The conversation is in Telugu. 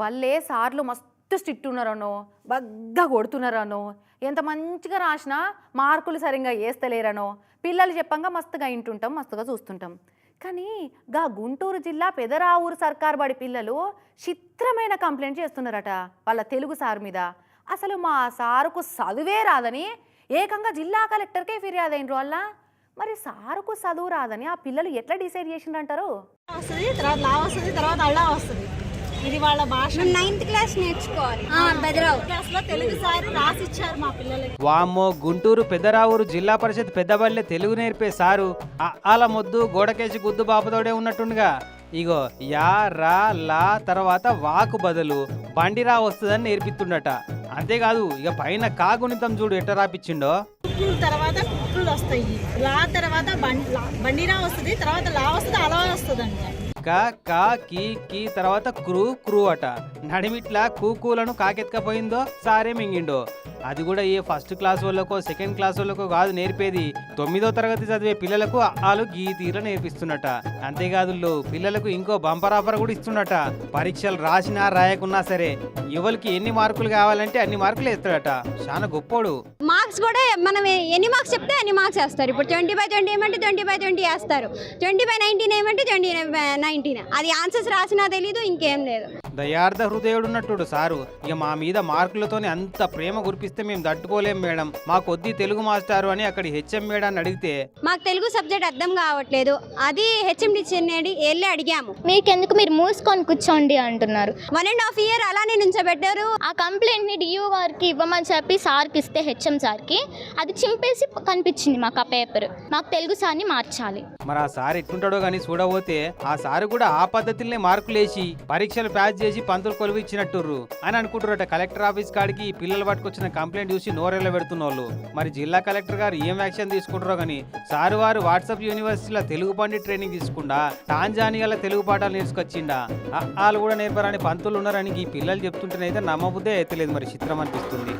భలే సార్లు మస్తు స్ట్రిక్ట్ ఉన్నారనో బగ్గా కొడుతున్నారనో ఎంత మంచిగా రాసినా మార్కులు సరిగ్గా వేస్తలేరనో పిల్లలు చెప్పంగా మస్తుగా ఇంటుంటాం మస్తుగా చూస్తుంటాం. కానీ గా గుంటూరు జిల్లా పెదరావూరు సర్కార్ బడి పిల్లలు చిత్రమైన కంప్లైంట్ చేస్తున్నారట వాళ్ళ తెలుగు సార్ మీద. అసలు మా సారుకు చదువే రాదని ఏకంగా జిల్లా కలెక్టర్కే ఫిర్యాదు అయినరు వాళ్ళ మరి సారుకు చదువు రాదని ఆ పిల్లలు ఎట్లా డిసైడ్ చేసిండ్రంటారు? వస్తుంది తర్వాత లా వస్తుంది తర్వాత అల్లా వస్తుంది. ఇది వాళ్ళ భాష. నైన్త్ క్లాస్ నేర్చుకోవాలి. బెదరావు క్లాస్లో తెలుగు సారి రాసి ఇచ్చారు మా పిల్లలకి. వామ్మో గుంటూరు పెద్దరావూరు జిల్లా పరిషత్ పెద్దబల్లె తెలుగు నేర్పే సారు. ఆ ఆల మొద్దు గోడకేసి గుద్దు బాపతోడే ఉన్నట్టుండగా. ఇగో యా రా లా తర్వాత వాకు బదులు బండిరా వస్తుందని నేర్పిస్తుండట. అంతేకాదు ఇక పైన కాగుణితం చూడు ఎట్ట రాపిచ్చిండో. తర్వాత కుట్లు వస్తాయి. లా తర్వాత బండి బండిరా వస్తుంది తర్వాత లా వస్తుంది అలా వస్తుంది అంట క కా కీ కీ తర్వాత క్రూ క్రూ అట. నడిమిట్లా కూకూలను కాకెత్తుకపోయిందో సారే మింగిండో. అది కూడా ఏ ఫస్ట్ క్లాస్ వాళ్ళకో సెకండ్ క్లాస్ వాళ్ళకో కాదు నేర్పేది. తొమ్మిదో తరగతి చదివే పిల్లలకు ఆలు గీ తీర నేర్పిస్తున్నట. అంతేకాదు పిల్లలకు ఇంకో బంపర్ ఆఫర్ కూడా ఇస్తున్నట. పరీక్షలు రాసినా రాయకున్నా సరే ఎవరికి ఎన్ని మార్కులు కావాలంటే అన్ని మార్కులు ఇస్తాడట చాలా గొప్పోడు. మార్క్స్ కూడా మనం ఎన్ని మార్క్స్ చెప్తే అన్ని మార్క్స్ వేస్తారు. ఇప్పుడు ట్వంటీ బై ట్వంటీ ఏమంటే ట్వంటీ బై ట్వంటీ వేస్తారు. ట్వంటీ బై నైన్టీన్ ఏమంటే ట్వంటీ నైన్టీన్ అది ఆన్సర్స్ రాసినా తెలీదు ఇంకేం లేదు. దయార్థ హృదయుడు ఉన్నట్టుడు సారు. ఇక మా మీద మార్కులతోనే అంత ప్రేమ కురిపిస్తే మేము తట్టుకోలేం మేడం. మా కొద్ది తెలుగు మాస్టారు అని అక్కడి హెచ్ఎం మేడాన్ని అడిగితే మాకు తెలుగు సబ్జెక్ట్ అర్థం కావట్లేదు. అది హెచ్ఎం టీచర్ని వెళ్ళి అడిగాము. మీకెందుకు మీరు మూసుకొని కూర్చోండి అంటున్నారు. వన్ అండ్ హాఫ్ ఇయర్ అలానే నుంచోబెట్టారు. ఆ కంప్లైంట్ని డియూ గారికి ఇవ్వమని చెప్పి సార్కి ఇస్తే హెచ్ఎం సార్కి అది చింపేసి కనిపించింది మాకు ఆ పేపర్. మాకు తెలుగు సార్ని మార్చాలి. మరి ఆ సార్ ఎట్టుంటాడో కానీ చూడబోతే ఆ సారు కూడా ఆ పద్ధతిలోనే మార్కులేసి పరీక్షలు ప్యాచ్ చేసి పంతులు కొలువు ఇచ్చినట్టుర్రు. అని అనుకుంటారట కలెక్టర్ ఆఫీస్ కాడికి ఈ పిల్లలు పట్టుకొచ్చిన కంప్లైంట్ చూసి నోరెళ్ళ పెడుతున్న వాళ్ళు మరి జిల్లా కలెక్టర్ గారు ఏం యాక్షన్ తీసుకుంటారో కానీ సారు వారు వాట్సాప్ యూనివర్సిటీలో తెలుగు పండి ట్రైనింగ్ తీసుకుండా టాంజానియాలో తెలుగు పాఠాలు నేర్చుకొచ్చిండా. వాళ్ళు కూడా నేర్పరాని పంతులు ఉన్నారని ఈ పిల్లలు చెప్తుంటేనైతే నమ్మబుద్దే ఎత్తలేదు మరి చిత్రం అనిపిస్తుంది.